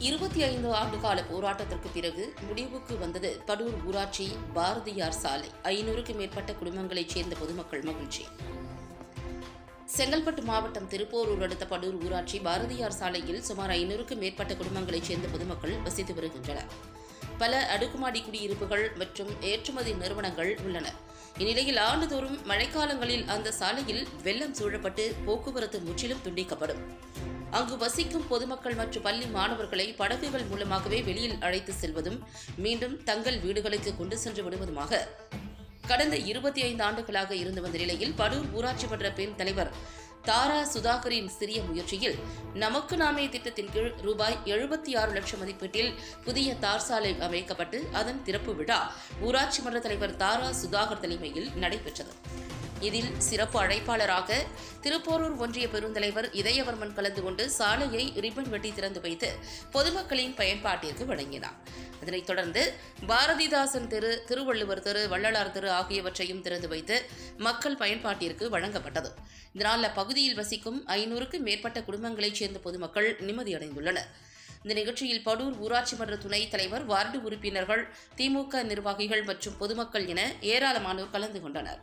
இருபத்தி ஐந்து ஆண்டு கால போராட்டத்திற்கு பிறகு முடிவுக்கு வந்தது படூர் ஊராட்சி பாரதியார் சாலை. ஐநூறுக்கும் மேற்பட்ட குடும்பங்களைச் சேர்ந்த பொதுமக்கள் மகிழ்ச்சி. செங்கல்பட்டு மாவட்டம் திருப்போரூர் அடுத்த படூர் ஊராட்சி பாரதியார் சாலையில் சுமார் ஐநூறுக்கும் மேற்பட்ட குடும்பங்களைச் சேர்ந்த பொதுமக்கள் வசித்து வருகின்றனர். பல அடுக்குமாடி குடியிருப்புகள் மற்றும் ஏற்றுமதி நிறுவனங்கள் உள்ளன. இந்நிலையில் ஆண்டுதோறும் மழைக்காலங்களில் அந்த சாலையில் வெள்ளம் சூழப்பட்டு போக்குவரத்து முற்றிலும் துண்டிக்கப்படும். அங்கு வசிக்கும் பொதுமக்கள் மற்றும் பள்ளி மாணவர்களை படகுகள் மூலமாகவே வெளியில் அழைத்து செல்வதும் மீண்டும் தங்கள் வீடுகளுக்கு கொண்டு சென்று விடுவதுமாக. கடந்த இருபத்தி ஐந்து ஆண்டுகளாக இருந்து வந்த நிலையில் படூர் ஊராட்சி மன்ற பெண் தலைவர் தாரா சுதாகரின் சிறிய முயற்சியில் நமக்கு நாமே திட்டத்தின் கீழ் ரூபாய் எழுபத்தி ஆறு லட்சம் மதிப்பீட்டில் புதிய தார் சாலை அமைக்கப்பட்டு அதன் திறப்பு விழா ஊராட்சி மன்ற தலைவர் தாரா சுதாகர் தலைமையில் நடைபெற்றது. இதில் சிறப்பு அழைப்பாளராக திருப்போரூர் ஒன்றிய பெருந்தலைவர் இதயவர்மன் கலந்து கொண்டு சாலையை ரிப்பன் வெட்டி திறந்து வைத்து பொதுமக்களின் பயன்பாட்டிற்கு வழங்கினார். அதனைத் தொடர்ந்து பாரதிதாசன் தெரு திருவள்ளுவர் தெரு வள்ளலார் தெரு ஆகியவற்றையும் திறந்து வைத்து மக்கள் பயன்பாட்டிற்கு வழங்கப்பட்டது. இதனால் அப்பகுதியில் வசிக்கும் ஐநூறுக்கும் மேற்பட்ட குடும்பங்களைச் சேர்ந்த பொதுமக்கள் நிம்மதியடைந்துள்ளனர். இந்த நிகழ்ச்சியில் படூர் ஊராட்சி மன்ற துணைத் தலைவர் வார்டு உறுப்பினர்கள் திமுக நிர்வாகிகள் மற்றும் பொதுமக்கள் என ஏராளமானோர் கலந்து கொண்டனர்.